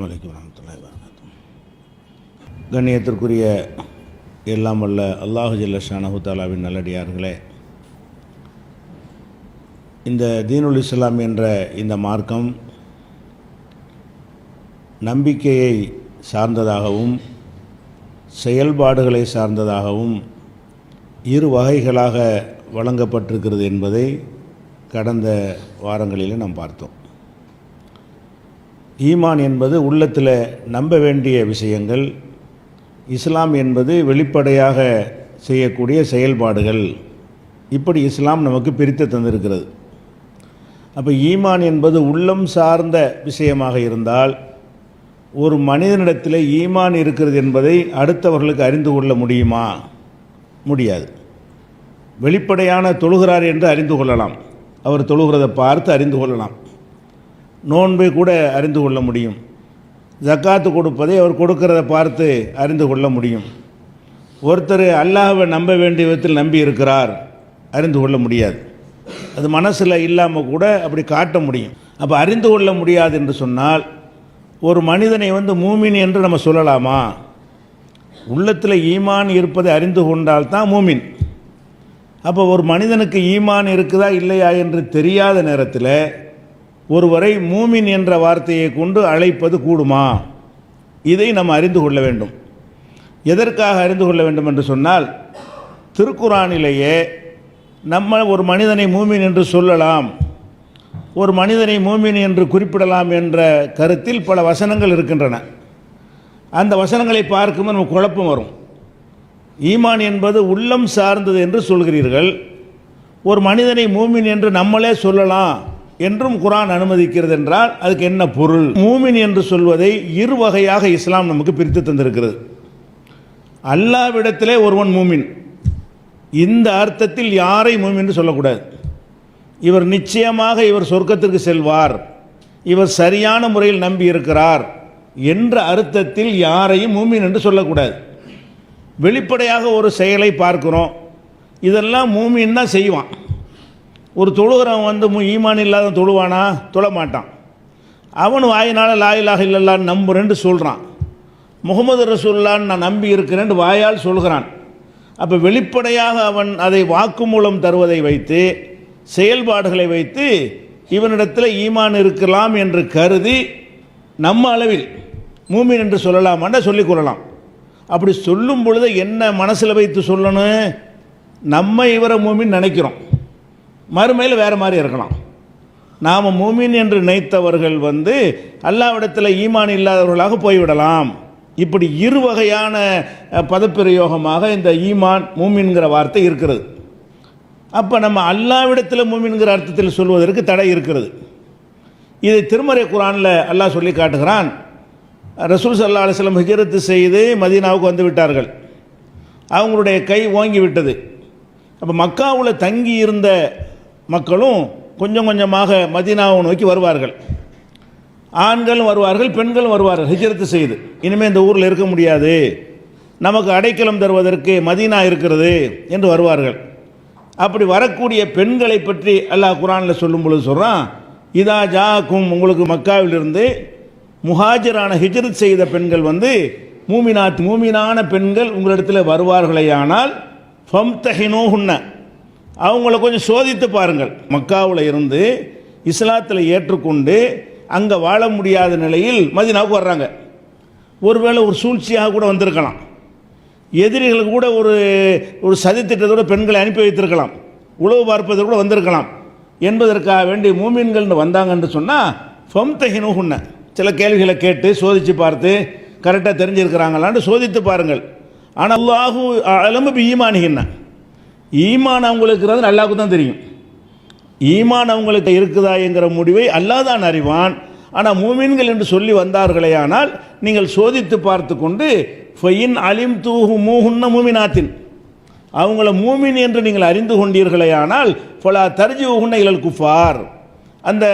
வலைக்கம் கண்ணியத்திற்குரிய எல்லாம் வல்ல அல்லாஹு ஜல்ல ஷானஹு நல்லடியார்களே. இந்த தீனுல் இஸ்லாம் என்ற இந்த மார்க்கம் நம்பிக்கையை சார்ந்ததாகவும் செயல்பாடுகளை சார்ந்ததாகவும் இரு வகைகளாக வழங்கப்பட்டிருக்கிறது என்பதை கடந்த வாரங்களில் நாம் பார்த்தோம். ஈமான் என்பது உள்ளத்தில் நம்ப வேண்டிய விஷயங்கள். இஸ்லாம் என்பது வெளிப்படையாக செய்யக்கூடிய செயல்பாடுகள். இப்படி இஸ்லாம் நமக்கு பிரித்து தந்திருக்கிறது. அப்போ ஈமான் என்பது உள்ளம் சார்ந்த விஷயமாக இருந்தால் ஒரு மனிதனிடத்தில் ஈமான் இருக்கிறது என்பதை அடுத்தவர்களுக்கு அறிந்து கொள்ள முடியுமா? முடியாது. வெளிப்படையான தொழுகிறார் என்று அறிந்து கொள்ளலாம். அவர் தொழுகிறதை பார்த்து அறிந்து கொள்ளலாம். நோன்பை கூட அறிந்து கொள்ள முடியும். ஜக்காத்து கொடுப்பதை அவர் கொடுக்கிறத பார்த்து அறிந்து கொள்ள முடியும். ஒருத்தர் அல்லாஹ்வை நம்ப வேண்டிய விதத்தில் நம்பி இருக்கிறார் அறிந்து கொள்ள முடியாது. அது மனசில் இல்லாமல் கூட அப்படி காட்ட முடியும். அப்போ அறிந்து கொள்ள முடியாது என்று சொன்னால் ஒரு மனிதனை வந்து மூமின் என்று நம்ம சொல்லலாமா? உள்ளத்தில் ஈமான் இருப்பதை அறிந்து கொண்டால் தான் மூமின். அப்போ ஒரு மனிதனுக்கு ஈமான் இருக்குதா இல்லையா என்று தெரியாத நேரத்தில் ஒருவரை மூமின் என்ற வார்த்தையை கொண்டு அழைப்பது கூடுமா? இதை நம்ம அறிந்து கொள்ள வேண்டும். எதற்காக அறிந்து கொள்ள வேண்டும் என்று சொன்னால் திருக்குறானிலேயே நம்ம ஒரு மனிதனை மூமின் என்று சொல்லலாம் ஒரு மனிதனை மூமின் என்று குறிப்பிடலாம் என்ற கருத்தில் பல வசனங்கள் இருக்கின்றன. அந்த வசனங்களை பார்க்கும்போது நமக்கு குழப்பம் வரும். ஈமான் என்பது உள்ளம் சார்ந்தது என்று சொல்கிறீர்கள். ஒரு மனிதனை மூமின் என்று நம்மளே சொல்லலாம். என்றும் குரான் அனுமதிக்கிறது என்றால் அதுக்கு என்ன பொருள்? மூமின் என்று சொல்வதை இரு வகையாக இஸ்லாம் நமக்கு பிரித்து தந்திருக்கிறது. அல்லாவிடத்திலே ஒருவன் மூமின். இந்த அர்த்தத்தில் யாரை மூமின் என்று சொல்லக்கூடாது. இவர் நிச்சயமாக இவர் சொர்க்கத்திற்கு செல்வார். இவர் சரியான முறையில் நம்பி இருக்கிறார் என்ற அர்த்தத்தில் யாரையும் மூமின் என்று சொல்லக்கூடாது. வெளிப்படையாக ஒரு செயலை பார்க்கிறோம். இதெல்லாம் மூமின் தான் செய்வான். ஒரு தொழுகிறவன் வந்து மு- ஈமான் இல்லாத தொழுவானா? தொழ மாட்டான் அவன் வாயினால் லாயிலாக இல்லல்லான்னு நம்புறேன்ட்டு சொல்கிறான் முகமது ரசூல்லான்னு நான் நம்பி இருக்கிறேன்ட்டு வாயால் சொல்கிறான். அப்போ வெளிப்படையாக அவன் அதை வாக்குமூலம் தருவதை வைத்து செயல்பாடுகளை வைத்து இவனிடத்தில் ஈமான் இருக்கலாம் என்று கருதி நம்ம அளவில் மூமின் என்று சொல்லலாமான்னு சொல்லிக் கொள்ளலாம். அப்படி சொல்லும் பொழுது என்ன மனசில் வைத்து சொல்லணும்? நம்ம இவரை மூமின் நினைக்கிறோம். மறுமையில் வேறு மாதிரி இருக்கலாம். நாம் மூமின் என்று நினைத்தவர்கள் வந்து அல்லாவிடத்தில் ஈமான் இல்லாதவர்களாக போய்விடலாம். இப்படி இரு வகையான பதப்பிரயோகமாக இந்த ஈமான் மூமின்கிற வார்த்தை இருக்கிறது. அப்போ நம்ம அல்லாவிடத்தில் மூமின்கிற அர்த்தத்தில் சொல்வதற்கு தடை இருக்கிறது. இதை திருமறை குரானில் அல்லாஹ் சொல்லி காட்டுகிறான். ரசூல் சல்லா அலுவலம் ஹிஜரத்து செய்து மதீனாவுக்கு வந்து விட்டார்கள். அவங்களுடைய கை ஓங்கி விட்டது. அப்போ மக்காவில் தங்கி இருந்த மக்களும் கொஞ்சம் கொஞ்சமாக மதீனாவை நோக்கி வருவார்கள். ஆண்களும் வருவார்கள் பெண்களும் வருவார்கள். ஹிஜரத்து செய்து. இனிமேல் இந்த ஊரில் இருக்க முடியாது. நமக்கு அடைக்கலம் தருவதற்கு மதீனா இருக்கிறது என்று வருவார்கள். அப்படி வரக்கூடிய பெண்களை பற்றி அல்லாஹ் குரானில் சொல்லும் பொழுது சொல்கிறான் இதா ஜாக்கும் உங்களுக்கு மக்காவிலிருந்து முஹாஜரான ஹிஜரத் செய்த பெண்கள் வந்து மூமினாத் மூமினான பெண்கள் உங்களிடத்தில் வருவார்களேயானால் ஃபம்தஹினோஹுன்ன. அவங்கள கொஞ்சம் சோதித்து பாருங்கள். மக்காவில் இருந்து இஸ்லாத்தில் ஏற்றுக்கொண்டு அங்கே வாழ முடியாத நிலையில் மதினாவுக்கு வர்றாங்க. ஒருவேளை ஒரு சூழ்ச்சியாக கூட வந்திருக்கலாம். எதிரிகளுக்கு கூட ஒரு ஒரு சதித்திட்டத்தோடு பெண்களை அனுப்பி வைத்திருக்கலாம். உழவு பார்ப்பதற்கு கூட வந்திருக்கலாம். என்பதற்காக வேண்டி மூமின்கள்னு வந்தாங்கன்னு சொன்னால் ஃபம்தஹினோஹுன்ன. சில கேள்விகளை கேட்டு சோதித்து பார்த்து கரெக்டாக தெரிஞ்சிருக்கிறாங்களான்னு சோதித்து பாருங்கள். ஆனால் அல்லாஹு அலம்பு பி ஈமானிகின்ன ஈமான் அவங்களுக்கு இருக்கிறது அல்லாவுக்கு தான் தெரியும். ஈமான் அவங்களுக்கு இருக்குதா என்கிற முடிவை அல்லா தான் அறிவான். ஆனால் மூமின்கள் என்று சொல்லி வந்தார்களேயானால் நீங்கள் சோதித்து பார்த்து கொண்டு ஃபையின் அலிம் தூஹு மூஹுன்ன மூமினாத்தின். அவங்கள மூமின் என்று நீங்கள் அறிந்து கொண்டீர்களேயானால் ஃபலா தர்ஜி உகுன்ன இழல் குஃபார். அந்த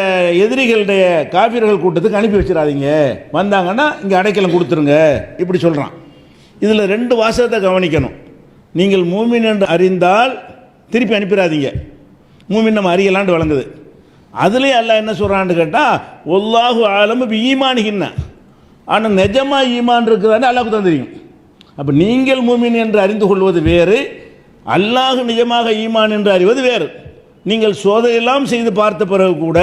எதிரிகளுடைய காபிர்கள் கூட்டத்துக்கு அனுப்பி வச்சிடாதீங்க. வந்தாங்கன்னா இங்கே அடைக்கலம் கொடுத்துருங்க. இப்படி சொல்கிறான் இதில் ரெண்டு வாசகத்தை கவனிக்கணும். நீங்கள் மூமின் என்று அறிந்தால் திருப்பி அனுப்பிடாதீங்க. மூமின் நம்ம அறியலாண்டு வழங்குது. அதுலேயே அல்லாஹ் என்ன சொல்கிறான்னு கேட்டால் ஒல்லாஹு ஆலமு பி ஈமானிகின்ன. ஆனால் நிஜமா ஈமான் இருக்குதான்னு அல்லாஹுக்கு தான் தெரியும். அப்போ நீங்கள் மூமின் என்று அறிந்து கொள்வது வேறு அல்லாஹ் நிஜமாக ஈமான் என்று அறிவது வேறு. நீங்கள் சோதையெல்லாம் செய்து பார்த்த பிறகு கூட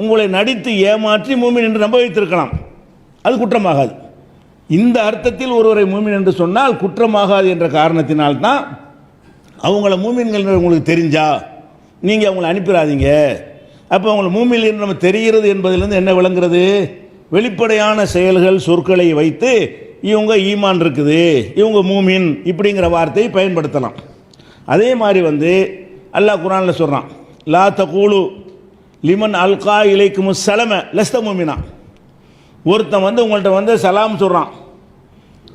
உங்களை நடித்து ஏமாற்றி மூமின் என்று நம்ப வைத்திருக்கலாம். அது குற்றமாகாது. இந்த அர்த்தத்தில் ஒருவரை மூமின் என்று சொன்னால் குற்றமாகாது என்ற காரணத்தினால்தான் அவங்கள மூமின்கள் உங்களுக்கு தெரிஞ்சா நீங்கள் அவங்கள அனுப்பிடாதீங்க. அப்போ அவங்களை மூமில் என்று நம்ம தெரிகிறது என்பதிலிருந்து என்ன விளங்குறது? வெளிப்படையான செயல்கள் சொற்களை வைத்து இவங்க ஈமான் இருக்குது இவங்க மூமின் இப்படிங்கிற வார்த்தையை பயன்படுத்தலாம். அதே மாதிரி வந்து அல்லாஹ் குரானில் சொல்கிறான் லா தகூலு லிமன் அல்கா இலைக்கும் சலம லஸ்த மூமினா. ஒருத்தன் வந்து உங்கள்கிட்ட வந்து சலாம் சொல்கிறான்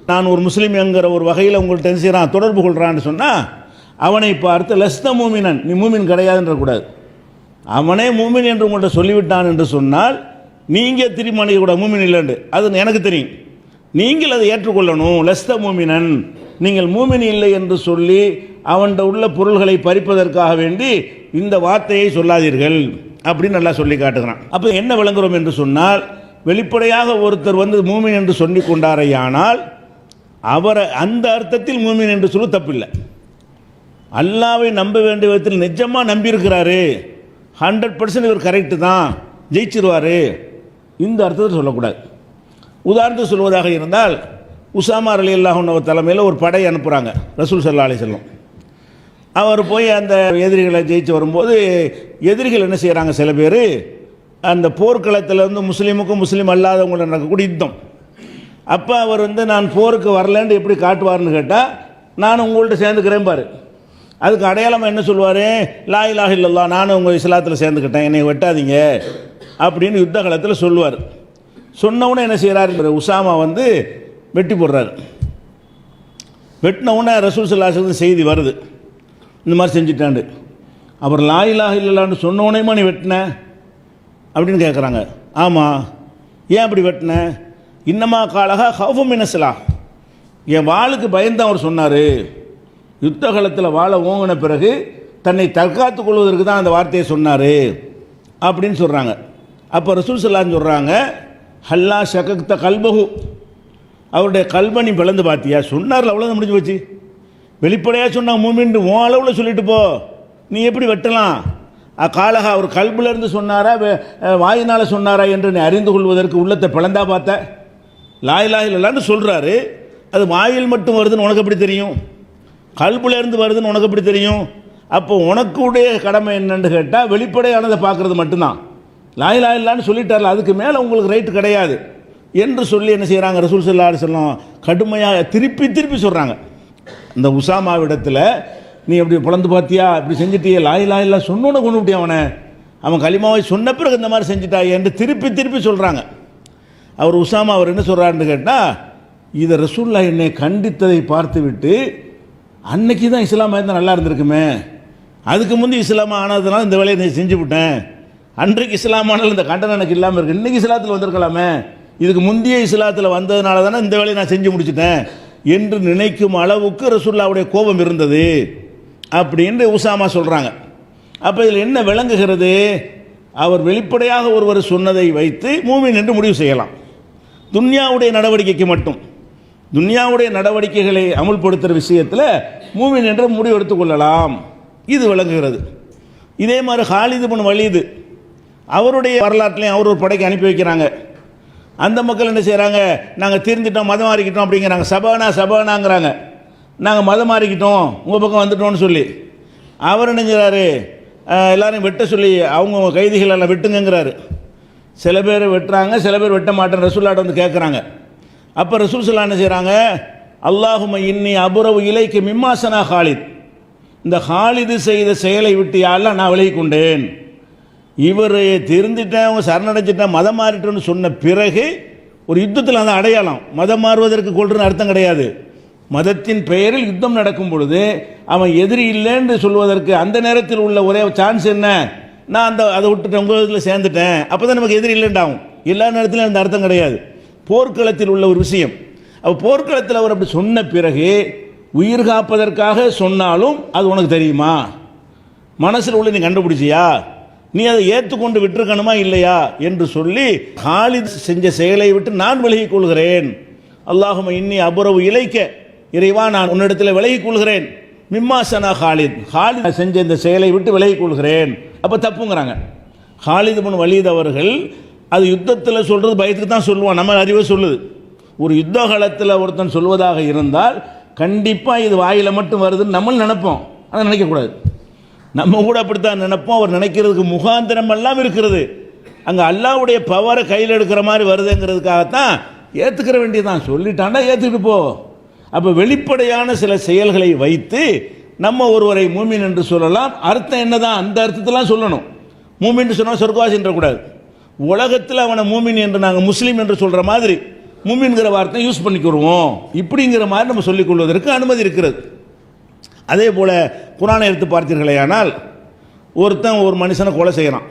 நான் ஒரு முஸ்லீம் என்கிற ஒரு வகையில் உங்கள்கிட்ட என்ன செய்கிறான் தொடர்பு கொள்கிறான்னு சொன்னால் அவனை பார்த்து லஸ்த மூமினன் நீ மூமின் கிடையாதுன்ற கூடாது. அவனே மூமின் என்று உங்கள்கிட்ட சொல்லிவிட்டான் என்று சொன்னால் நீங்கள் திருமணிக்க கூட மூமின் இல்லைண்டு அது எனக்கு தெரியும். நீங்கள் அதை ஏற்றுக்கொள்ளணும். லஸ்த மூமினன் நீங்கள் மூமின் இல்லை என்று சொல்லி அவன்கிட்ட உள்ள பொருள்களை பறிப்பதற்காக வேண்டி இந்த வார்த்தையை சொல்லாதீர்கள் அப்படின்னு நல்லா சொல்லி காட்டுகிறான். அப்போ என்ன விளங்குறோம் என்று சொன்னால் வெளிப்படையாக ஒருத்தர் வந்து மூமின் என்று சொல்லி கொண்டாரையானால் அவரை அந்த அர்த்தத்தில் மூமின் என்று சொல்ல தப்பில்லை. அல்லாவை நம்ப வேண்டிய விதத்தில் நிஜமாக நம்பியிருக்கிறாரு. ஹண்ட்ரட் பர்சன்ட் இவர் கரெக்டு தான். ஜெயிச்சிருவார். இந்த அர்த்தத்தில் சொல்லக்கூடாது. உதாரணத்துக்கு சொல்வதாக இருந்தால் உசாமா அலி அல்லாஹ் தலைமையில் ஒரு படை அனுப்புகிறாங்க ரசூல் சல்லா அலி செல்லம் அவர் போய் அந்த எதிரிகளை ஜெயிச்சு வரும்போது எதிரிகள் என்ன செய்கிறாங்க சில பேர்? அந்த போர்க்களத்தில் வந்து முஸ்லீமுக்கும் முஸ்லீம் அல்லாதவங்கள நடக்கக்கூடிய யுத்தம். அப்போ அவர் வந்து நான் போருக்கு வரலன்னு எப்படி காட்டுவார்னு கேட்டால் நான் உங்கள்கிட்ட சேர்ந்துக்கிறேன் பாரு. அதுக்கு அடையாளமாக என்ன சொல்லுவார்? லா இலாஹ இல்லல்லா நானும் உங்கள் இஸ்லாத்தில் சேர்ந்துக்கிட்டேன். என்னை வெட்டாதீங்க. அப்படின்னு யுத்த காலத்தில் சொல்லுவார். சொன்னவுடனே என்ன செய்கிறார் உசாமா வந்து வெட்டி போடுறாரு. வெட்டினவுடனே ரசூல் சல்லாஹ் செய்தி வருது. இந்த மாதிரி செஞ்சுட்டாண்டு. அவர் லா இலாஹ இல்லல்லான்னு சொன்ன நீ வெட்டின? அப்படின்னு கேட்குறாங்க ஆமாம் ஏன் அப்படி வெட்டின? இன்னமா காலகா ஹவுஃபு மினசலா என் வாளுக்கு பயந்து அவர் சொன்னார். யுத்த காலத்தில் வாழை ஓங்கின பிறகு தன்னை தற்காத்து கொள்வதற்கு தான் அந்த வார்த்தையை சொன்னார். அப்படின்னு சொல்கிறாங்க அப்போ ரசூல் சொல்லான்னு சொல்கிறாங்க ஹல்லா ஷகக்த கல்பகு அவருடைய கல்பனி பிளந்து பார்த்தியா சொன்னார்ல அவ்வளோதான் முடிஞ்சு போச்சு. வெளிப்படையாக சொன்னால் மூமின்ட்டு உன் அளவில் சொல்லிட்டு போ. நீ எப்படி வெட்டலாம்? காலகா அவர் கல்பிலிருந்து சொன்னாரா வே- சொன்னாரா என்று நீ அறிந்து கொள்வதற்கு உள்ளத்தை பிளந்தா பார்த்த? லாய் இல்லைன்னு இல்லான்னு சொல்கிறாரு அது வாயில் மட்டும் வருதுன்னு உனக்கு எப்படி தெரியும்? கல்புலேருந்து வருதுன்னு உனக்கு எப்படி தெரியும்? அப்போ உனக்குடைய கடமை என்னென்னு கேட்டால் வெளிப்படையானதை பார்க்குறது மட்டும்தான். லாய் லாய் இல்லான்னு சொல்லிட்டார்ல அதுக்கு மேலே உங்களுக்கு ரைட்டு கிடையாது. என்று சொல்லி என்ன செய்கிறாங்க ரசூல் சல்லா செல்லம் கடுமையாக திருப்பி திருப்பி சொல்கிறாங்க இந்த உசாமாவிடத்தில் நீ எப்படி பிளந்து பார்த்தியா? இப்படி செஞ்சிட்டியே? லாய் லாய் இல்லா சொன்னோன்னு கொண்டு விட்டியா அவனை? அவன் களிமாவை சொன்ன பிறகு இந்த மாதிரி செஞ்சுட்டாய் என்று திருப்பி திருப்பி சொல்கிறாங்க அவர் உசாமா அவர் என்ன சொல்கிறாருன்னு கேட்டால் இதை ரசூல்லா என்னை கண்டித்ததை பார்த்துவிட்டு அன்னைக்கு தான் இஸ்லாமாக இருந்தால் நல்லா இருந்திருக்குமே. அதுக்கு முந்தி இஸ்லாமா ஆனதுனால இந்த வேலையை நான் செஞ்சு விட்டேன். அன்றைக்கு இஸ்லாமானாலும் இந்த கண்டனம் எனக்கு இல்லாமல் இருக்குது இன்றைக்கி இஸ்லாத்தில் வந்திருக்கலாமே. இதுக்கு முந்தைய இஸ்லாத்தில் வந்ததுனால தானே இந்த வேலையை நான் செஞ்சு முடிச்சிட்டேன். என்று நினைக்கும் அளவுக்கு ரசூல்லாவுடைய கோபம் இருந்தது. அப்படின்னு உசாமா சொல்கிறாங்க அப்போ இதில் என்ன விளங்குகிறது? அவர் வெளிப்படையாக ஒருவர் சொன்னதை வைத்து மூமின் என்று முடிவு செய்யலாம். துன்யாவுடைய நடவடிக்கைக்கு மட்டும். துன்யாவுடைய நடவடிக்கைகளை அமுல்படுத்துகிற விஷயத்தில் மூமின் நின்று முடிவு எடுத்துக்கொள்ளலாம் இது விளங்குகிறது. இதே மாதிரி ஹாலிது பண் வலிது அவருடைய வரலாற்றுலையும் அவர் ஒரு படைக்கு அனுப்பி வைக்கிறாங்க. அந்த மக்கள் என்ன செய்கிறாங்க நாங்கள் தீர்ந்துட்டோம் மதம் மாறிக்கிட்டோம் அப்படிங்கிறாங்க. சபானா சபானாங்கிறாங்க. நாங்கள் மதம் மாறிக்கிட்டோம் உங்கள் பக்கம் வந்துட்டோம்னு சொல்லி. அவர் என்ன செய்கிறாரு எல்லாரையும் வெட்ட சொல்லி அவங்க கைதிகள் எல்லாம் சில பேர் வெட்டுறாங்க சில பேர் வெட்ட மாட்டேன் ரசூல்லாட்ட வந்து கேட்குறாங்க அப்போ ரசூல் சொல்லா என்ன செய்கிறாங்க அல்லாஹும இன்னி அபுரவு இலைக்கு மிம்மாசனா ஹாலித். இந்த ஹாலிது செய்த செயலை விட்டு யாரெல்லாம் நான் விலகி கொண்டேன். இவர் திருந்திட்டேன் அவங்க சரணடைஞ்சிட்டேன் மதம் மாறிட்டோன்னு சொன்ன பிறகு ஒரு யுத்தத்தில் அந்த அடையாளம். மதம் மாறுவதற்கு கொள்றன்னு அர்த்தம் கிடையாது. மதத்தின் பெயரில் யுத்தம் நடக்கும் பொழுது அவன் எதிரி இல்லைன்னு சொல்வதற்கு அந்த நேரத்தில் உள்ள ஒரே சான்ஸ் என்ன? நான் அந்த அதை விட்டுட்டு உங்கள் இதில் சேர்ந்துட்டேன். அப்போ தான் நமக்கு எதிரி இல்லைண்டாகும் எல்லா நேரத்திலும் அந்த அர்த்தம் கிடையாது. போர்க்களத்தில் உள்ள ஒரு விஷயம். அப்போ போர்க்களத்தில் அவர் அப்படி சொன்ன பிறகு உயிர் காப்பதற்காக சொன்னாலும் அது உனக்கு தெரியுமா? மனசில் உள்ள நீ கண்டுபிடிச்சியா? நீ அதை ஏற்றுக்கொண்டு விட்டுருக்கணுமா இல்லையா? என்று சொல்லி ஹாலித் செஞ்ச செயலை விட்டு நான் விலகிக் கொள்கிறேன். அல்லாஹும இன்னி அபுரவு இழைக்க இறைவா நான் உன்னிடத்தில் விலகிக் கொள்கிறேன். மிம்மாசனா ஹாலித். ஹாலித் செஞ்ச இந்த செயலை விட்டு விலகிக் கொள்கிறேன். அப்போ தப்புங்கிறாங்க. ஹாலித் பின் வலீத் அவர்கள் அது யுத்தத்தில் சொல்கிறது பயத்துக்கு தான் சொல்லுவான். நம்ம அறிவை சொல்லுது. ஒரு யுத்த காலத்தில் ஒருத்தன் சொல்வதாக இருந்தால் கண்டிப்பாக இது வாயில் மட்டும் வருதுன்னு நம்மளும் நினைப்போம். அதை நினைக்கக்கூடாது நம்ம கூட அப்படித்தான் நினைப்போம். அவர் நினைக்கிறதுக்கு முகாந்திரம் எல்லாம் இருக்கிறது. அங்கே அல்லாவுடைய பவரை கையில் எடுக்கிற மாதிரி வருதுங்கிறதுக்காகத்தான் ஏற்றுக்கிற வேண்டியதான் சொல்லிட்டாண்டா ஏற்றுக்கிட்டு போ. அப்போ வெளிப்படையான சில செயல்களை வைத்து நம்ம ஒருவரை மூமின் என்று சொல்லலாம். அர்த்தம் என்னதான்? அந்த அர்த்தத்தெல்லாம் சொல்லணும். மூமின் சொன்னால் சொர்க்கவாசி என்றக்கூடாது. உலகத்தில் அவனை மூமின் என்று நாங்கள் முஸ்லீம் என்று சொல்கிற மாதிரி மூமின்கிற வார்த்தை யூஸ் பண்ணிக்கிடுவோம். இப்படிங்கிற மாதிரி நம்ம சொல்லிக் கொள்வதற்கு அனுமதி இருக்கிறது. அதே போல் குரானை எடுத்து பார்த்தீர்களேயானால் ஒருத்தன் ஒரு மனுஷனை கொலை செய்கிறான்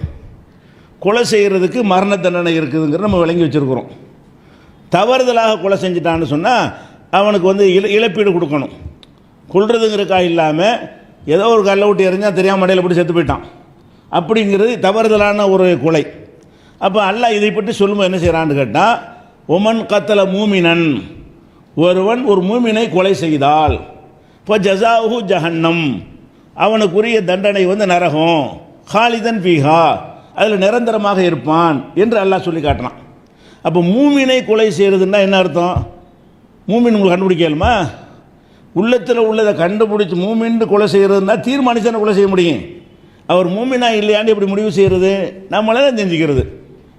கொலை செய்கிறதுக்கு மரண தண்டனை இருக்குதுங்கிற நம்ம விளங்கி வச்சுருக்குறோம். தவறுதலாக கொலை செஞ்சிட்டான்னு சொன்னால் அவனுக்கு வந்து இழ இழப்பீடு கொடுக்கணும். கொள்றதுங்கிறக்கா இல்லாமல் ஏதோ ஒரு கல்லை விட்டு எறிஞ்சால் தெரியாமல் மடையில் போட்டு செத்து போயிட்டான். அப்படிங்கிறது தவறுதலான ஒரு கொலை. அப்போ அல்லாஹ் இதை பற்றி சொல்லும்போது என்ன செய்கிறான்னு கேட்டால் ஒமன் கத்தல மூமினன். ஒருவன் ஒரு மூமினை கொலை செய்தால் இப்போ ஜசாஹு ஜஹன்னம். அவனுக்குரிய தண்டனை வந்து நரகம். ஹாலிதன் பீஹா அதில் நிரந்தரமாக இருப்பான் என்று அல்லாஹ் சொல்லி காட்டினான் அப்போ மூமினை கொலை செய்கிறதுன்னா என்ன அர்த்தம்? மூமின் உங்களுக்கு கண்டுபிடிக்கலுமா உள்ளத்தில் உள்ளதை கண்டுபிடிச்சி மூமின்னு கொலை செய்கிறதுனா தீர்மானிச்சு கொலை செய்ய முடியும். அவர் மூமினா இல்லையாண்டு எப்படி முடிவு செய்கிறது நம்மளே தான் செஞ்சுக்கிறது.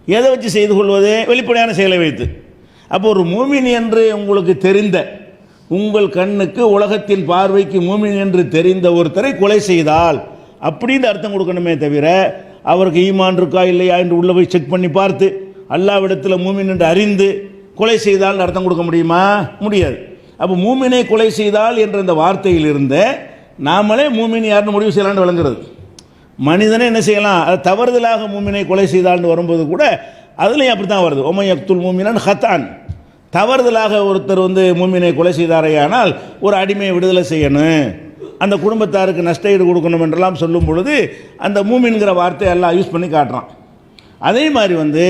எதை வச்சு செய்து கொள்வது? வெளிப்படையான செயலை வைத்து. அப்போ ஒரு மூமின் என்று உங்களுக்கு தெரிந்த உங்கள் கண்ணுக்கு உலகத்தின் பார்வைக்கு மூமின் என்று தெரிந்த ஒருத்தரை கொலை செய்தால் அப்படின்னு அர்த்தம் கொடுக்கணுமே தவிர அவருக்கு ஈமான் இருக்கா இல்லையா என்று உள்ளே போய் செக் பண்ணி பார்த்து அல்லாவிடத்தில் மூமின் என்று அறிந்து கொலை செய்தால் அர்த்தம் கொடுக்க முடியுமா? முடியாது. அப்போ மூமினை கொலை செய்தால் என்ற இந்த வார்த்தையில் இருந்த நாமளே மூமின் யாருன்னு முடிவு செய்யலான்னு விளங்குறது. மனிதனே என்ன செய்யலாம்? அது தவறுதலாக மூமினை கொலை செய்தால்னு வரும்போது கூட அதுலேயும் அப்படி தான் வருது. ஒமை அப்துல் மூமினான் ஹத்தான். தவறுதலாக ஒருத்தர் வந்து மூமினை கொலை செய்தாரையானால் ஒரு அடிமையை விடுதலை செய்யணும். அந்த குடும்பத்தாருக்கு நஷ்ட ஈடு கொடுக்கணும் என்றெல்லாம் சொல்லும் பொழுது அந்த மூமின்கிற வார்த்தையை எல்லாம் யூஸ் பண்ணி காட்டுறான். அதே மாதிரி வந்து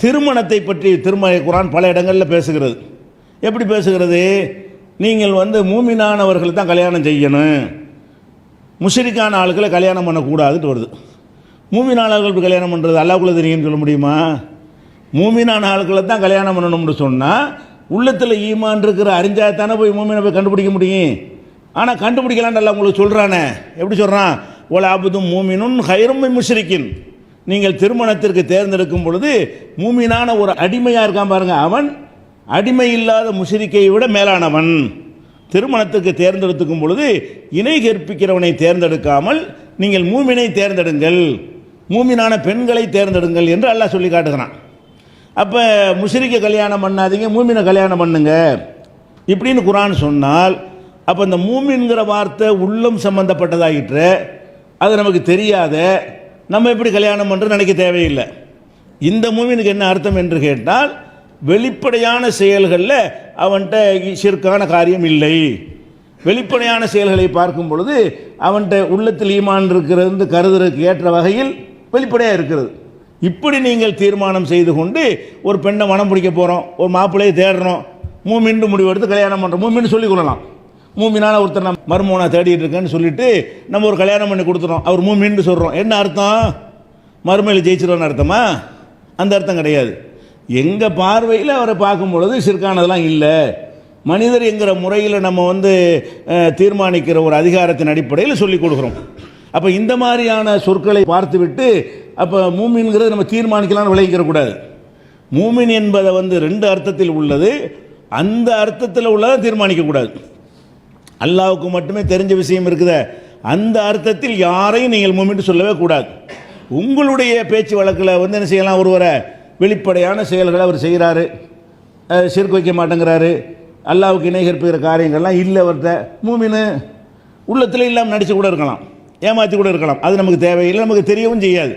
திருமணத்தை பற்றி திருமண குரான் பல இடங்களில் பேசுகிறது. எப்படி பேசுகிறது? நீங்கள் வந்து மூமினானவர்களை தான் கல்யாணம் செய்யணும். முஷரிக்கான ஆளுக்களை கல்யாணம் பண்ணக்கூடாதுன்னு வருது. மூமினான ஆளுகளுக்கு கல்யாணம் பண்ணுறது அல்லாக்குள்ள தெரியும்னு சொல்ல முடியுமா? மூமினான ஆளுக்களை தான் கல்யாணம் பண்ணணும்னு சொன்னால் உள்ளத்தில் ஈமான் இருக்கிற அறிஞ்சா தானே போய் மூமினை போய் கண்டுபிடிக்க முடியும்? ஆனால் கண்டுபிடிக்கலான்னு எல்லாம் உங்களுக்கு சொல்கிறானே எப்படி சொல்கிறான் ஓல ஆபுதும் மூமினும் ஹைரும் முஷரிக்கின். நீங்கள் திருமணத்திற்கு தேர்ந்தெடுக்கும் பொழுது மூமினான ஒரு அடிமையாக இருக்கான் பாருங்க. அவன் அடிமை இல்லாத முஷிரிக்கை விட மேலானவன். திருமணத்துக்கு தேர்ந்தெடுத்துக்கும் பொழுது இணை கற்பிக்கிறவனை தேர்ந்தெடுக்காமல் நீங்கள் மூமினை தேர்ந்தெடுங்கள். மூமினான பெண்களை தேர்ந்தெடுங்கள் என்று அல்லாஹ் சொல்லி காட்டுகிறான். அப்போ முஷரிக்க கல்யாணம் பண்ணாதீங்க மூமினை கல்யாணம் பண்ணுங்க. இப்படின்னு குரான் சொன்னால் அப்போ இந்த மூமின்கிற வார்த்தை உள்ளம் சம்பந்தப்பட்டதாகிட்டு அது நமக்கு தெரியாத நம்ம எப்படி கல்யாணம் பண்ணுறது நினைக்க தேவையில்லை. இந்த மூவினுக்கு என்ன அர்த்தம் என்று கேட்டால் வெளிப்படையான செயல்களில் அவன்கிட்ட சிற்கான காரியம் இல்லை. வெளிப்படையான செயல்களை பார்க்கும் பொழுது அவன்கிட்ட உள்ளத்தில் ஈமான் இருக்கிறது கருதுறதுக்கு ஏற்ற வகையில் வெளிப்படையாக இருக்கிறது. இப்படி நீங்கள் தீர்மானம் செய்து கொண்டு ஒரு பெண்ணை மனம் பிடிக்க போகிறோம் ஒரு மாப்பிள்ளையை தேடுறோம் மூமின்னு முடிவெடுத்து கல்யாணம் பண்ணுறோம் மூமின்னு சொல்லிக் கொள்ளலாம். மூமினான ஒருத்தர் நம்ம மருமகனை தேடிட்டு இருக்கேன்னு சொல்லிட்டு நம்ம ஒரு கல்யாணம் பண்ணி கொடுத்துறோம். அவர் மூமின்னு சொல்கிறோம் என்ன அர்த்தம்? மறுமையில் ஜெயிச்சிருவோன்னு அர்த்தமா? அந்த அர்த்தம் கிடையாது. எங்கள் பார்வையில் அவரை பார்க்கும் பொழுது சிற்கானதெல்லாம் இல்லை. மனிதர் என்கிற முறையில் நம்ம வந்து தீர்மானிக்கிற ஒரு அதிகாரத்தின் அடிப்படையில் சொல்லிக் கொடுக்குறோம். அப்போ இந்த மாதிரியான சொற்களை பார்த்துவிட்டு அப்போ மூமின்கிறது நம்ம தீர்மானிக்கலாம்னு விளைவிக்கிற கூடாது. மூமின் என்பதை வந்து ரெண்டு அர்த்தத்தில் உள்ளது. அந்த அர்த்தத்தில் உள்ளதை தீர்மானிக்கக்கூடாது அல்லாவுக்கு மட்டுமே தெரிஞ்ச விஷயம் இருக்குதே. அந்த அர்த்தத்தில் யாரையும் நீங்கள் மூமின்னு சொல்லவே கூடாது. உங்களுடைய பேச்சு வழக்கில் வந்து என்ன செய்யலாம் ஒருவரை? வெளிப்படையான செயல்களை அவர் செய்கிறாரு சிறுக்கு வைக்க மாட்டேங்கிறாரு. அல்லாவுக்கு இணை கற்பிக்கிற காரியங்கள்லாம் இல்லை அவர்கிட்ட. மூமின்னு உள்ளத்தில் இல்லாமல் நடிச்சு கூட இருக்கலாம். ஏமாற்றி கூட இருக்கலாம். அது நமக்கு தேவையில்லை நமக்கு தெரியவும் செய்யாது.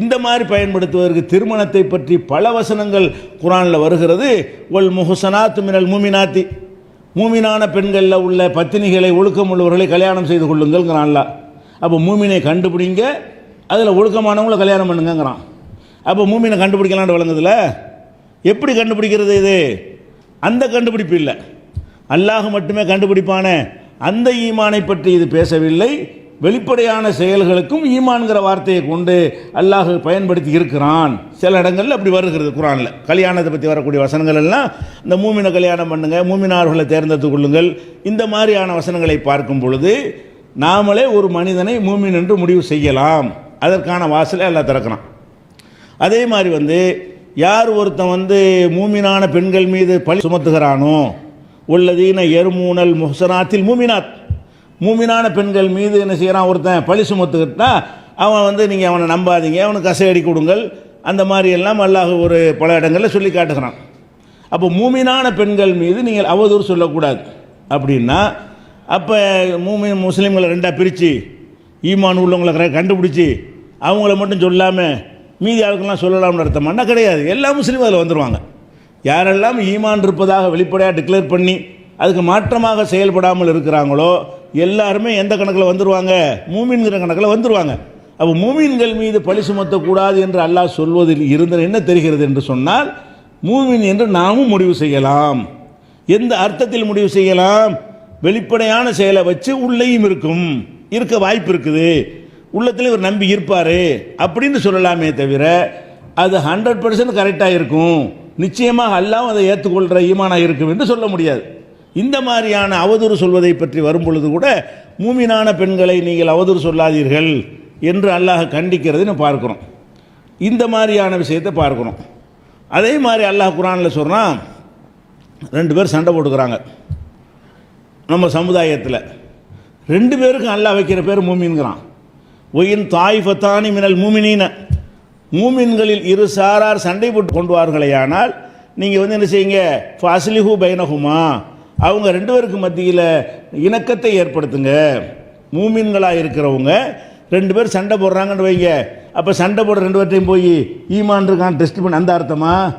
இந்த மாதிரி பயன்படுத்துவதற்கு திருமணத்தை பற்றி பல வசனங்கள் குரானில் வருகிறது. ஒல் முஹசனாத்து மினல் மூமினாத்தி. மூமினான பெண்களில் உள்ள பத்தினிகளை ஒழுக்கம் உள்ளவர்களை கல்யாணம் செய்து கொள்ளுங்கள்ங்கிறான்ல அப்போ மூமினை கண்டுபிடிங்க அதில் ஒழுக்கமானவங்கள கல்யாணம் பண்ணுங்கங்கிறான். அப்போ மூமினை கண்டுபிடிக்கலான்னு வழங்குதுல எப்படி கண்டுபிடிக்கிறது இது? அந்த கண்டுபிடிப்பு இல்லை. அல்லாஹ் மட்டுமே கண்டுபிடிப்பானே. அந்த ஈமானை பற்றி இது பேசவில்லை. வெளிப்படையான செயல்களுக்கும் ஈமான்கிற வார்த்தையை கொண்டு அல்லாஹ் பயன்படுத்தி இருக்கிறான். சில இடங்களில் அப்படி வருகிறது குரானில். கல்யாணத்தை பற்றி வரக்கூடிய வசனங்கள் எல்லாம் இந்த மூமினை கல்யாணம் பண்ணுங்க மூமினார்களை தேர்ந்தெடுத்துக் கொள்ளுங்கள் இந்த மாதிரியான வசனங்களை பார்க்கும் பொழுது நாமளே ஒரு மனிதனை மூமின் என்று முடிவு செய்யலாம். அதற்கான வாசலை எல்லாம் திறக்கிறான். அதே மாதிரி வந்து யார் ஒருத்தன் வந்து மூமினான பெண்கள் மீது பழி சுமத்துகிறானோ உள்ளதீன எருமூனல் முஹசனாத்தில் மூமினாத். மூமினான பெண்கள் மீது என்ன செய்கிறான் ஒருத்தன் பழி சுமத்துக்கிட்டா அவன் வந்து நீங்கள் அவனை நம்பாதீங்க அவனுக்கு கசையடி கொடுங்கள் அந்த மாதிரி எல்லாம் அல்லாஹ் ஒரு பல இடங்களில் சொல்லி காட்டுகிறான். அப்போ மூமினான பெண்கள் மீது நீங்கள் அவதூறு சொல்லக்கூடாது. அப்படின்னா அப்போ மூமின் முஸ்லீம்களை ரெண்டாக பிரித்து ஈமான் உள்ளவங்களை கண்டுபிடிச்சி அவங்கள மட்டும் சொல்லாமல் மீதி ஆளுக்கெல்லாம் சொல்லலாம்னு அர்த்தமானா கிடையாது. எல்லா முஸ்லீமும் அதில் வந்துடுவாங்க யாரெல்லாம் ஈமான் இருப்பதாக வெளிப்படையாக டிக்ளேர் பண்ணி அதுக்கு மாற்றமாக செயல்படாமல் இருக்கிறாங்களோ எல்லாருமே எந்த கணக்கில் வந்துடுவாங்க மூமின்கிற கணக்கில் வந்துடுவாங்க அப்போ மூமின்கள் மீது பழி சுமத்தக்கூடாது என்று அல்லாஹ் சொல்வதில் இருந்த என்ன தெரிகிறது என்று சொன்னால் மூமின் என்று நாமும் முடிவு செய்யலாம். எந்த அர்த்தத்தில் முடிவு செய்யலாம்? வெளிப்படையான செயலை வச்சு உள்ளேயும் இருக்கும். இருக்க வாய்ப்பு இருக்குது. உள்ளத்தில் இவர் நம்பி இருப்பார். அப்படின்னு சொல்லலாமே தவிர அது ஹண்ட்ரட் பர்சன்ட் கரெக்டாக இருக்கும். நிச்சயமாக அல்லாஹ் அதை ஏற்றுக்கொள்கிற ஈமானாக இருக்கும் என்று சொல்ல முடியாது. இந்த மாதிரியான அவதூறு சொல்வதை பற்றி வரும்பொழுது கூட மூமினான பெண்களை நீங்கள் அவதூறு சொல்லாதீர்கள் என்று அல்லாஹ் கண்டிக்கிறதுன்னு பார்க்குறோம். இந்த மாதிரியான விஷயத்தை பார்க்குறோம். அதே மாதிரி அல்லாஹ் குரானில் சொல்கிறான் ரெண்டு பேர் சண்டை போட்டுக்கிறாங்க. நம்ம சமுதாயத்தில். ரெண்டு பேருக்கும் அல்லாஹ் வைக்கிற பேர் மூமின்கிறான். ஒயின் தாய்ஃபத்தானி மினல் மூமினின. மூமின்களில் இரு சாரார் சண்டை போட்டு கொண்டு வார்களேயானால் நீங்கள் வந்து என்ன செய்யுங்க? ஃபாசிலிஹு பைனஹுமா. அவங்க ரெண்டு பேருக்கு மத்தியில் இணக்கத்தை ஏற்படுத்துங்க. மூமின்களாக இருக்கிறவங்க ரெண்டு பேர் சண்டை போடுறாங்கன்னு வைங்க. அப்போ சண்டை போடுற ரெண்டு பேர்ட்டையும் போய் ஈமான் இருக்கான் டெஸ்ட் பண்ண அந்த அர்த்தமா?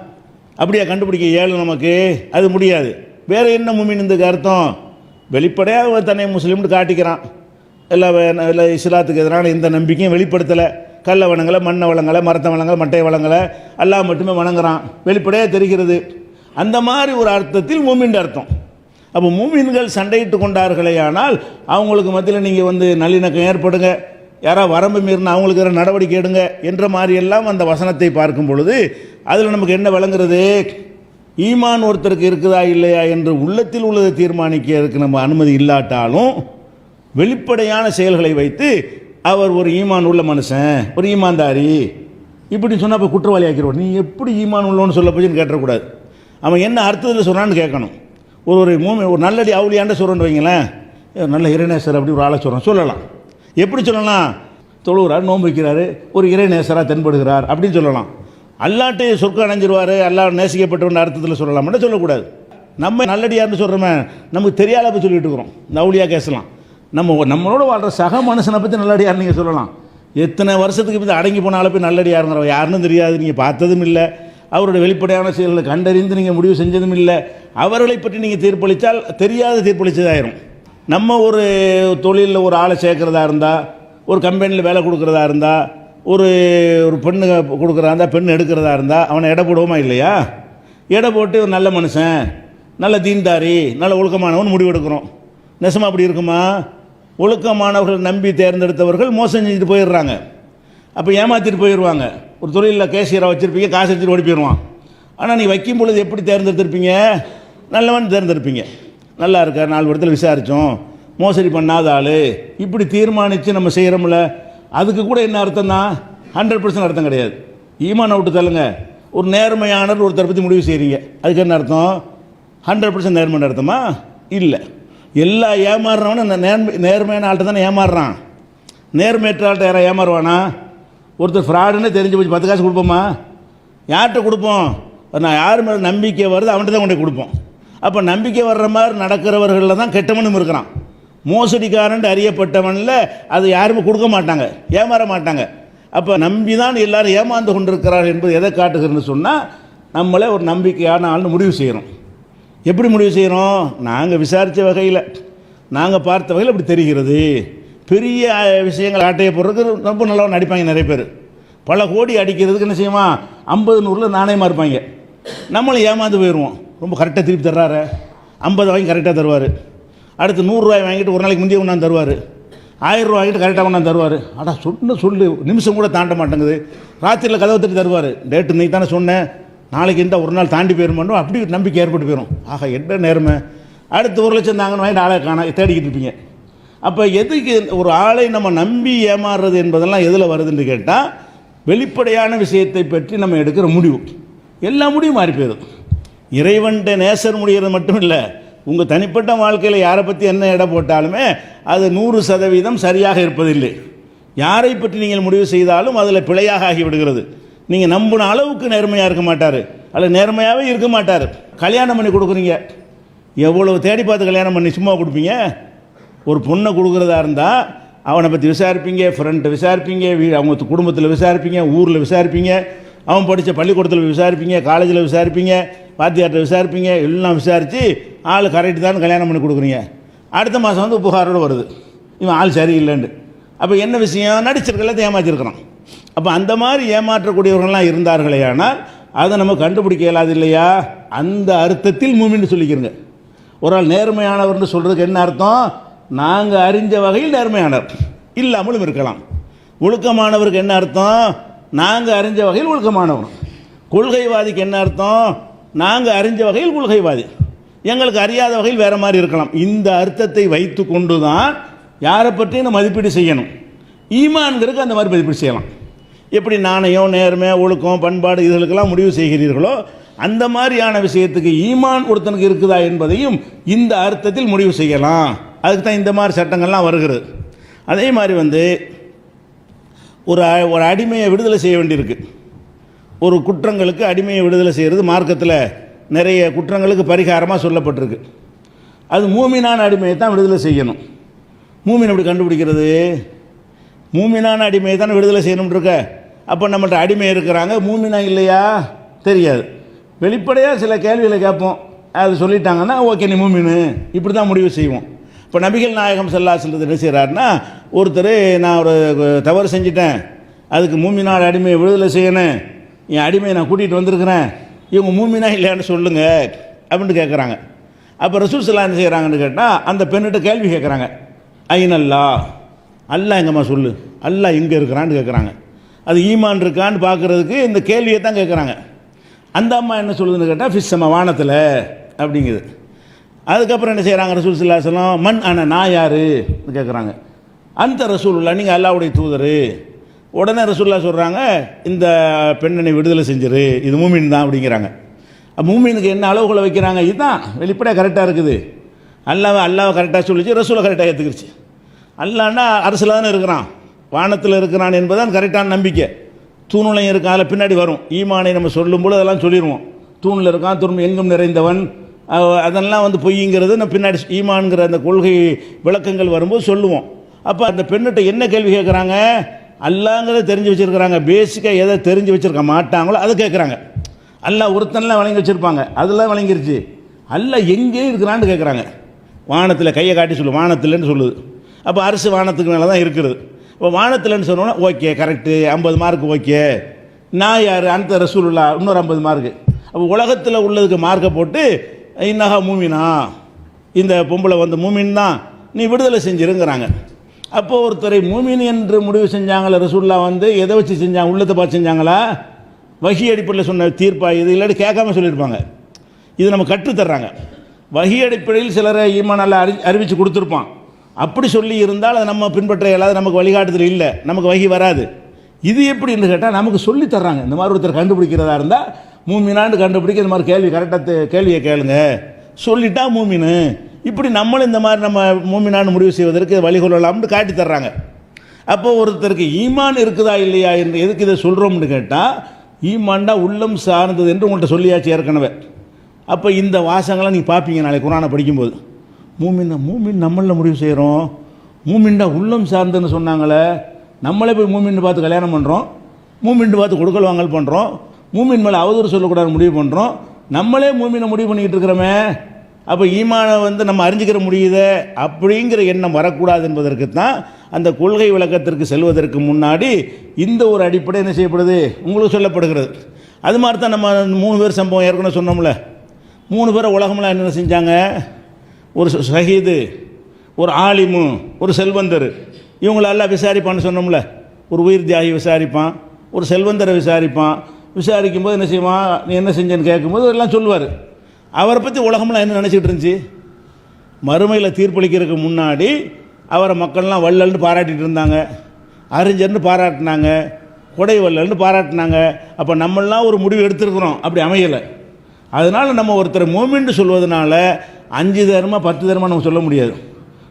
அப்படியா கண்டுபிடிக்க ஏழு நமக்கு? அது முடியாது. வேறு என்ன மூமின் இதுக்கு அர்த்தம்? வெளிப்படையாக தன்னை முஸ்லீம்னு காட்டிக்கிறான். எல்லா வே- எல்லா இஸ்லாத்துக்கு எதிரான எந்த நம்பிக்கையும் வெளிப்படுத்தலை. கல்ல வளங்களை மண்ணை வளங்களை மரத்த வளங்களை மட்டை வளங்களை எல்லாம் மட்டுமே வணங்குறான். வெளிப்படையாக தெரிகிறது. அந்த மாதிரி ஒரு அர்த்தத்தில் மூமின் அர்த்தம். அப்போ மூமின்கள் சண்டையிட்டு கொண்டார்களே ஆனால் அவங்களுக்கு மத்தியில் நீங்கள் வந்து நல்லிணக்கம் ஏற்படுங்க. யாராவது வரம்பு மீறினா அவங்களுக்கு நடவடிக்கை எடுங்க என்ற மாதிரி எல்லாம் அந்த வசனத்தை பார்க்கும் பொழுது அதில் நமக்கு என்ன விளங்குறது? ஈமான் ஒருத்தருக்கு இருக்குதா இல்லையா என்று உள்ளத்தில் உள்ளதை தீர்மானிக்கிறதுக்கு நம்ம அனுமதி இல்லாட்டாலும் வெளிப்படையான செயல்களை வைத்து அவர் ஒரு ஈமான் உள்ள மனுஷன் ஒரு ஈமான்தாரி. இப்படி சொன்னால் இப்போ குற்றவாளி ஆக்கிடுவோம் நீ எப்படி ஈமான் உள்ளோன்னு சொல்ல போச்சுன்னு கேட்டக்கூடாது அவன் என்ன அர்த்தத்தில் சொன்னான்னு கேட்கணும். ஒரு ஒரு மூமி ஒரு நல்லடி அவுளியாண்ட சொல்கிறேன்னு வைங்களேன். நல்ல இறைநேசர் அப்படி ஒரு ஆளை சொல்கிறோம் சொல்லலாம். எப்படி சொல்லலாம் தொழுகிறார் நோன்பு வைக்கிறாரு ஒரு இறைநேசராக தென்படுகிறார் அப்படின்னு சொல்லலாம். அல்லாட்டு சொர்க்கம் அணைஞ்சிருவார் அல்லா நேசிக்கப்பட்டவன் அர்த்தத்தில் சொல்லலாம்னு சொல்லக்கூடாது. நம்ம நல்லடியார்னு சொல்கிறோமே நமக்கு தெரியாத போய் சொல்லிட்டு இருக்கிறோம். இந்த அவுளியா கேசலாம் நம்ம நம்மளோட வாழ்கிற சக மனுஷனை பற்றி நல்லடியார் நீங்கள் சொல்லலாம். எத்தனை வருஷத்துக்கு இப்போ அடங்கி போனாலும் போய் நல்லடியாருங்கிற யாருன்னு தெரியாது. நீங்கள் பார்த்ததும் இல்லை. அவருடைய வெளிப்படையான செயல்களை கண்டறிந்து நீங்கள் முடிவு செஞ்சதும் இல்லை. அவர்களை பற்றி நீங்கள் தீர்ப்பளித்தால் தெரியாத தீர்ப்பளித்ததாயிரும் நம்ம ஒரு தொழிலில் ஒரு ஆளை சேர்க்குறதா இருந்தால் ஒரு கம்பெனியில் வேலை கொடுக்குறதா இருந்தால் ஒரு ஒரு பெண்ணு கொடுக்குறதா இருந்தால் பெண் எடுக்கிறதா இருந்தால் அவனை எடை போடுவோமா இல்லையா? எடை போட்டு ஒரு நல்ல மனுஷன் நல்ல தீன்தாரி நல்ல ஒழுக்கமானவன் முடிவு எடுக்கிறோம். நெசமா அப்படி இருக்குமா? ஒழுக்கமானவர்கள் நம்பி தேர்ந்தெடுத்தவர்கள் மோசம் செஞ்சுட்டு போயிடுறாங்க. அப்போ ஏமாற்றிட்டு போயிடுவாங்க. ஒரு தொழிலில் கேஷியராக வச்சுருப்பீங்க காசு எடுத்துட்டு ஓடி போயிடுவான். ஆனால் நீ வைக்கும் பொழுது எப்படி தேர்ந்தெடுத்திருப்பீங்க? நல்லவன் தேர்ந்தெடுப்பீங்க. நல்லா இருக்கார் நாலு இடத்துல விசாரித்தோம் மோசடி பண்ணாத ஆள். இப்படி தீர்மானித்து நம்ம செய்கிறோம்ல அதுக்கு கூட என்ன அர்த்தம் தான் ஹண்ட்ரட் பர்சன்ட் அர்த்தம் கிடையாது. ஈமான் விட்டு தள்ளுங்க. ஒரு நேர்மையானவர் ஒருத்தரை பற்றி முடிவு செய்கிறீங்க அதுக்கு என்ன அர்த்தம்? ஹண்ட்ரட் பர்சன்ட் நேர்மையான அர்த்தமா? இல்லை. எல்லா ஏமாறுறவனும் அந்த நேர்மை நேர்மையான ஆள்கிட்ட தானே ஏமாறுறான். நேர்மையற்ற ஆள்கிட்ட யாரை ஏமாறுவானா? ஒருத்தர் ஃப்ராடுன்னு தெரிஞ்சு போச்சு பத்து காசு கொடுப்போமா? யார்கிட்ட கொடுப்போம்? நான் யார் மேலே நம்பிக்கை வருது அவன்கிட்ட தான் கொண்டு கொடுப்போம். அப்போ நம்பிக்கை வர்ற மாதிரி நடக்கிறவர்களில் தான் கெட்டவனும் இருக்கிறான். மோசடிக்காரன் அறியப்பட்டவனில் அது யாருமே கொடுக்க மாட்டாங்க ஏமாற மாட்டாங்க. அப்போ நம்பி தான் எல்லாரும் ஏமாந்து கொண்டிருக்கிறார்கள் என்பது எதை காட்டுகிறன்னு சொன்னால் நம்மளே ஒரு நம்பிக்கையான ஆள்னு முடிவு செய்கிறோம் எப்படி முடிவு செய்கிறோம் நாங்கள் விசாரித்த வகையில். நாங்கள் பார்த்த வகையில் அப்படி தெரிகிறது. பெரிய விஷயங்கள் ஆட்டையை போடுறதுக்கு ரொம்ப நல்லா நடிப்பாங்க நிறைய பேர். பல கோடி அடிக்கிறதுக்கு என்ன செய்யுமா? ஐம்பது நூறில் நாணயமாக இருப்பாங்க. நம்மளும் ஏமாந்து போயிடுவோம் ரொம்ப கரெக்டாக திருப்பி தர்றாரு. ஐம்பது வாங்கி கரெக்டாக தருவார். அடுத்து நூறுரூவாய் வாங்கிட்டு ஒரு நாளைக்கு முந்தைய கொண்டாந்து தருவார். ஆயிரம் ரூபா வாங்கிட்டு கரெக்டாக கொண்டாந்து தருவார். அடா சொன்ன சொல்லு. நிமிஷம் கூட தாண்ட மாட்டேங்குது. ராத்திரியில் கதவை தட்டி தருவார். டேட்டு நீ தானே சொன்னேன். நாளைக்கு இருந்தால் ஒரு நாள் தாண்டி போயிருமானோ அப்படி நம்பிக்கை ஏற்பட்டு போயிடும் ஆக என்ன நேர்மை. அடுத்து ஒரு லட்சம் தாங்கன்னு வாங்கிட்டு ஆளை காண தேடிக்கிட்டு இருப்பீங்க. அப்போ எதுக்கு ஒரு ஆளை நம்ம நம்பி ஏமாறுறது என்பதெல்லாம் எதில் வருதுன்னு கேட்டால் வெளிப்படையான விஷயத்தை பற்றி நம்ம எடுக்கிற முடிவு. எல்லா முடிவும் மாறி போயிடும் இறைவன்கிட்ட நேசர் முடிகிறது மட்டும் இல்லை உங்கள் தனிப்பட்ட வாழ்க்கையில் யாரை பற்றி என்ன இடம் போட்டாலுமே அது நூறு சதவீதம் சரியாக இருப்பதில்லை. யாரை பற்றி நீங்கள் முடிவு செய்தாலும் அதில் பிழையாக ஆகிவிடுகிறது. நீங்கள் நம்பின அளவுக்கு நேர்மையாக இருக்க மாட்டார். அல்ல நேர்மையாகவே இருக்க மாட்டார். கல்யாணம் பண்ணி கொடுக்குறீங்க. எவ்வளவு தேடி பார்த்து கல்யாணம் பண்ணி சும்மா கொடுப்பீங்க? ஒரு பொண்ணை கொடுக்குறதா இருந்தால் அவனை பற்றி விசாரிப்பீங்க ஃப்ரெண்ட்டை விசாரிப்பீங்க அவங்க குடும்பத்தில் விசாரிப்பீங்க ஊரில் விசாரிப்பீங்க அவன் படித்த பள்ளிக்கூடத்தில் விசாரிப்பீங்க காலேஜில் விசாரிப்பீங்க வாத்தியார்கிட்ட விசாரிப்பீங்க எல்லாம் விசாரித்து ஆள் கரெக்டு தான் கல்யாணம் பண்ணி கொடுக்குறீங்க. அடுத்த மாதம் வந்து புகாரோடு வருது. இவன் ஆள் சரியில்லைன்னு அப்போ என்ன விஷயம்? நடிச்சிருக்கலாம் ஏமாற்றிருக்கிறான் அப்போ அந்த மாதிரி ஏமாற்றக்கூடியவர்கள்லாம் இருந்தார்களே ஆனால் அதை நம்ம கண்டுபிடிக்க இயலாது இல்லையா? அந்த அர்த்தத்தில் மூமின்னு சொல்லிக்கிறங்க. ஒரு ஆள் நேர்மையானவர்னு சொல்கிறதுக்கு என்ன அர்த்தம்? நாங்கள் அறிஞ்ச வகையில் நேர்மையானவர். இல்லாமலும் இருக்கலாம். ஒழுக்கமானவருக்கு என்ன அர்த்தம்? நாங்கள் அறிஞ்ச வகையில் ஒழுக்கமானவர். கொள்கைவாதிக்கு என்ன அர்த்தம்? நாங்கள் அறிஞ்ச வகையில் கொள்கைவாதி. எங்களுக்கு அறியாத வகையில் வேறு மாதிரி இருக்கலாம். இந்த அர்த்தத்தை வைத்து கொண்டு தான் யாரை பற்றியும் நம்ம மதிப்பீடு செய்யணும். ஈமான்கிறதுக்கு அந்த மாதிரி மதிப்பீடு செய்யலாம். எப்படி நாணயம் நேர்மை ஒழுக்கம் பண்பாடு இதுகளுக்கெல்லாம் முடிவு செய்கிறீர்களோ அந்த மாதிரியான விஷயத்துக்கு ஈமான் ஒருத்தனுக்கு இருக்குதா என்பதையும் இந்த அர்த்தத்தில் முடிவு செய்யலாம். அதுக்கு தான் இந்த மாதிரி சட்டங்கள்லாம் வருகிறது. அதே மாதிரி வந்து ஒரு அ- ஒரு அடிமையை விடுதலை செய்ய வேண்டியிருக்கு. ஒரு குற்றங்களுக்கு அடிமையை விடுதலை செய்கிறது மார்க்கத்தில் நிறைய குற்றங்களுக்கு பரிகாரமாக சொல்லப்பட்டிருக்கு. அது மூமினான அடிமையை தான் விடுதலை செய்யணும். மூமின் எப்படி கண்டுபிடிக்கிறது? மூமினான அடிமையை தான் விடுதலை செய்யணும்னு இருக்க. அப்போ நம்மள்ட்ட அடிமை இருக்கிறாங்க மூமினா இல்லையா? தெரியாது. வெளிப்படையாக சில கேள்விகளை கேட்போம். அது சொல்லிட்டாங்கன்னா ஓகே நீ மூமினு. இப்படி தான் முடிவு செய்வோம். இப்போ நபிகள் நாயகம் செல்லா செல்வது என்ன செய்கிறாருன்னா ஒருத்தர் நான் ஒரு தவறு செஞ்சிட்டேன் அதுக்கு மூமினான அடிமையை விடுதலை செய்யணும் என் அடிமையை நான் கூட்டிகிட்டு வந்திருக்கிறேன் இவங்க மூமினா இல்லையான்னு சொல்லுங்கள் அப்படின்ட்டு கேட்குறாங்க அப்போ ரசூல் செல்லா என்ன செய்கிறாங்கன்னு கேட்டால் அந்த பெண்ணிட்ட கேள்வி கேட்குறாங்க ஐநல்லா அல்லா எங்கம்மா சொல்லு? அல்லா எங்கே இருக்கிறான்னு கேட்குறாங்க அது ஈமான் இருக்கான்னு பார்க்குறதுக்கு இந்த கேள்வியை தான் கேட்குறாங்க அந்த அம்மா என்ன சொல்லுதுன்னு கேட்டால் ஃபிஸ்ஸம்மா வானத்தில் அப்படிங்குது. அதுக்கப்புறம் என்ன செய்கிறாங்க ரசூல் சல்லா மண் அண்ணா நான் யார்? கேட்குறாங்க அந்த ரசூலுல்லா நீங்கள் அல்லாவுடைய தூதர். உடனே ரசூல்லா சொல்கிறாங்க இந்த பெண்ணனை விடுதலை செஞ்சிரு இது மூமின் தான் அப்படிங்கிறாங்க. மூமினுக்கு என்ன அளவுகளை வைக்கிறாங்க? இதுதான் வெளிப்படையாக கரெக்டாக இருக்குது. அல்லாவை அல்லாவை கரெக்டாக சொல்லிச்சு ரசூலை கரெக்டாக ஏற்றுக்கிருச்சு அல்லான்னா அரசில் தானே இருக்கிறான். வானத்தில் இருக்கிறான் என்பதுதான் கரெக்டான நம்பிக்கை. தூணுலையும் இருக்கான் அதில் பின்னாடி வரும். ஈமானை நம்ம சொல்லும்போது அதெல்லாம் சொல்லிடுவோம் தூணில் இருக்கான் துரும்பு எங்கும் நிறைந்தவன். அதெல்லாம் வந்து பொய்ங்கிறது நம்ம பின்னாடி ஈமான்ங்கிற அந்த கொள்கை விளக்கங்கள் வரும்போது சொல்லுவோம். அப்போ அந்த பெண்ணிட்ட என்ன கேள்வி கேட்குறாங்க அல்லாங்கிறத தெரிஞ்சு வச்சுருக்கிறாங்க. பேசிக்காக எதை தெரிஞ்சு வச்சுருக்க மாட்டாங்களோ அதை கேட்குறாங்க அல்ல ஒருத்தன்லாம் வழங்கி வச்சுருப்பாங்க. அதெல்லாம் வழங்கிருச்சு. அல்ல எங்கே இருக்கிறான்னு கேட்குறாங்க வானத்தில் கையை காட்டி சொல்லு. வானத்தில்னு சொல்லுது. அப்போ அரசு வானத்துக்கு மேலே தான் இருக்கிறது இப்போ வானத்தில்னு சொன்னோன்னா ஓகே கரெக்டு ஐம்பது மார்க் ஓகே நான் யார்? அந்த ரசூலுல்லா. இன்னொரு ஐம்பது மார்க்கு அப்போ உலகத்தில் உள்ளதுக்கு மார்க்கை போட்டு இன்னஹா மூமினா. இந்த பொம்பளை வந்து மூமின் தான். நீ விடுதலை செஞ்சிருங்கிறாங்க. அப்போது ஒருத்தரை மூமின் என்று முடிவு செஞ்சாங்களா ரசூல்லா வந்து எதை வச்சு செஞ்சாங்க உள்ளத்தை பார்த்து செஞ்சாங்களா? வகி அடிப்படையில் சொன்ன தீர்ப்பா? இது இல்லாட்டி கேட்காம சொல்லியிருப்பாங்க. இது நம்ம கற்றுத்தர்றாங்க வகி அடிப்படையில் சிலரை ஈமான் அறி அறிவித்து கொடுத்துருப்பான். அப்படி சொல்லி இருந்தால் அதை நம்ம பின்பற்ற இயலாது நமக்கு வழிகாட்டுதல் இல்லை. நமக்கு வகி வராது. இது எப்படின்னு கேட்டால் நமக்கு சொல்லித்தர்றாங்க இந்த மாதிரி ஒருத்தர் கண்டுபிடிக்கிறதா இருந்தால் மூமினான்னு கண்டுபிடிக்க இந்த மாதிரி கேள்வி கரெக்டாக கேள்வியை கேளுங்க. சொல்லிட்டா மூமினு. இப்படி நம்மளும் இந்த மாதிரி நம்ம மூமினான்னு முடிவு செய்வதற்கு வழிகொள்ளலாம்னு காட்டி தர்றாங்க. அப்போ ஒருத்தருக்கு ஈமான் இருக்குதா இல்லையா என்று எதுக்கு இதை சொல்கிறோம்னு கேட்டால் ஈமான்டா உள்ளம் சார்ந்தது என்று உங்கள்கிட்ட சொல்லியாச்சு ஏற்கனவே. அப்போ இந்த வாசங்களை நீங்கள் பார்ப்பீங்க நாளைக்கு குரானை படிக்கும்போது. மூமின் மூமின் நம்மளில் முடிவு செய்கிறோம் மூமின்டா உள்ளம் சார்ந்துன்னு சொன்னாங்களே நம்மளே போய் மூமின்னு பார்த்து கல்யாணம் பண்ணுறோம் மூமின்னு பார்த்து கொடுக்கல் வாங்கல் பண்ணுறோம் மூமின் மேலே அவதூறு சொல்லக்கூடாது முடிவு பண்ணுறோம் நம்மளே மூமினை முடிவு பண்ணிக்கிட்டு இருக்கிறோமே. அப்போ ஈமானை வந்து நம்ம அறிஞ்சிக்கிற முடியுதே அப்படிங்கிற எண்ணம் வரக்கூடாது என்பதற்கு தான் அந்த கொள்கை விளக்கத்திற்கு செல்வதற்கு முன்னாடி இந்த ஒரு அடிப்படை என்ன செய்யப்படுது? உங்களுக்கு சொல்லப்படுகிறது. அது மாதிரி தான் நம்ம மூணு பேர் சம்பவம் ஏற்கனவே சொன்னோம்ல. மூணு பேரை உலகமெல்லாம் என்னென்ன செஞ்சாங்க? ஒரு ச- ஷஹீது ஒரு ஆலிமு ஒரு செல்வந்தர். இவங்களெல்லாம் விசாரிப்பான்னு சொன்னோம்ல. ஒரு உயிர் தியாகி விசாரிப்பான் ஒரு செல்வந்தரை விசாரிப்பான் விசாரிக்கும் போது என்ன செய்வான் நீ என்ன செஞ்சேன்னு கேட்கும்போது எல்லாம் சொல்லுவார். அவரை பற்றி உலகம்லாம் என்ன நினச்சிட்டு இருந்துச்சு? மறுமையில் தீர்ப்பளிக்கிறதுக்கு முன்னாடி அவரை மக்கள்லாம் வள்ளல்னு பாராட்டிகிட்டு இருந்தாங்க. அறிஞர்னு பாராட்டினாங்க. கொடை வள்ளல்னு பாராட்டினாங்க. அப்போ நம்மளாம் ஒரு முடிவு எடுத்திருக்கிறோம் அப்படி அமையலை. அதனால் நம்ம ஒருத்தர் மூமெண்ட்டு சொல்வதனால அஞ்சு தர்மா பத்து தர்மா நம்ம சொல்ல முடியாது.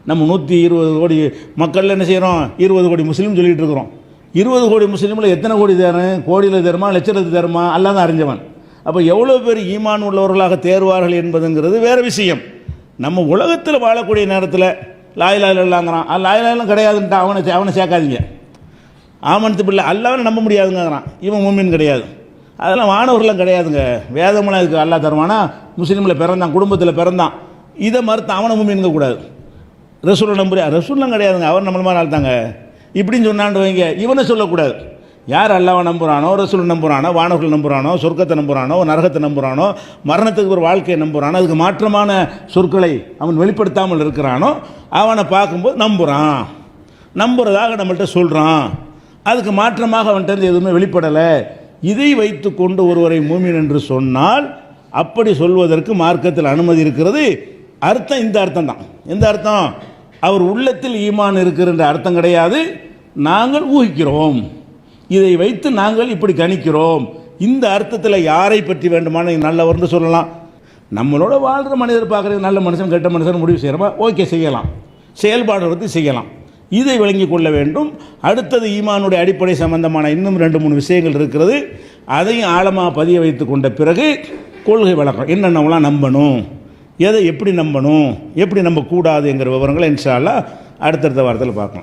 நம்ம நூற்றி இருபது கோடி மக்கள் என்ன செய்கிறோம் இருபது கோடி முஸ்லீம் சொல்லிகிட்டு இருக்கிறோம். இருபது கோடி முஸ்லீமில் எத்தனை கோடி தரும் கோடியில் தருமா லட்சத்து தருமா? அல்லாத அறிஞ்சவன். அப்போ எவ்வளோ பேர் ஈமான் உள்ளவர்களாக தேர்வார்கள் என்பதுங்கிறது வேறு விஷயம். நம்ம உலகத்தில் வாழக்கூடிய நேரத்தில் லாயிலாயில் இல்லாங்கிறான் லாயிலாயிலும் கிடையாதுன்ட்டு அவனை சே- அவனை சேர்க்காதீங்க. ஆமனத்து பிள்ளை அல்லாவும் நம்ப முடியாதுங்கிறான். இவன் மூமின் கிடையாது. அதெல்லாம் வானவர்கள்லாம் கிடையாதுங்க. வேதமெல்லாம் இருக்குது அல்லா தருவானா? முஸ்லீமில் பிறந்தான் குடும்பத்தில் பிறந்தான். இதை மறுத்து அவனை மூமின்க கூடாது. ரசூலை நம்புறியா ரசூல்லாம் கிடையாதுங்க. அவர் நம்மள மாதிரி ஆள் தாங்க இப்படின்னு சொன்னான்னு வைங்க. இவனை சொல்லக்கூடாது. யார் அல்லாவை நம்புறானோ ரசூல் நம்புறானோ வானவர்கள் நம்புகிறானோ சொர்க்கத்தை நம்புறானோ நரகத்தை நம்புகிறானோ மரணத்துக்கு ஒரு வாழ்க்கையை நம்புகிறானோ அதுக்கு மாற்றமான சொற்களை அவன் வெளிப்படுத்தாமல் இருக்கிறானோ அவனை பார்க்கும்போது நம்புகிறான் நம்புறதாக நம்மள்கிட்ட சொல்கிறான் அதுக்கு மாற்றமாக அவன்கிட்ட எதுவுமே வெளிப்படலை. இதை வைத்துக்கொண்டு ஒருவரை மூமின் என்று சொன்னால் அப்படி சொல்வதற்கு மார்க்கத்தில் அனுமதி இருக்கிறது. அர்த்தம் இந்த அர்த்தம் தான் எந்த அர்த்தம்? அவர் உள்ளத்தில் ஈமான் இருக்கிறன்ற அர்த்தம் கிடையாது. நாங்கள் ஊகிக்கிறோம். இதை வைத்து நாங்கள் இப்படி கணிக்கிறோம். இந்த அர்த்தத்தில் யாரை பற்றி வேண்டுமான நல்லவர்னு சொல்லலாம். நம்மளோட வாழ்கிற மனிதர் பார்க்குறது நல்ல மனுஷன் கெட்ட மனுஷன் முடிவு செய்கிறோமா ஓகே செய்யலாம். செயல்பாடு வந்து செய்யலாம். இதை விளங்கிக் கொள்ள வேண்டும். அடுத்தது ஈமானுடைய அடிப்படை சம்பந்தமான இன்னும் ரெண்டு மூணு விஷயங்கள் இருக்கிறது. அதையும் ஆழமாக பதிய வைத்து கொண்ட பிறகு கொள்கை வழக்கம். என்னென்னவெல்லாம் நம்பணும்? எதை எப்படி நம்பணும் எப்படி நம்பக்கூடாதுங்கிற விவரங்களை இன்ஷால்லாம் அடுத்தடுத்த வாரத்தில் பார்க்கலாம்.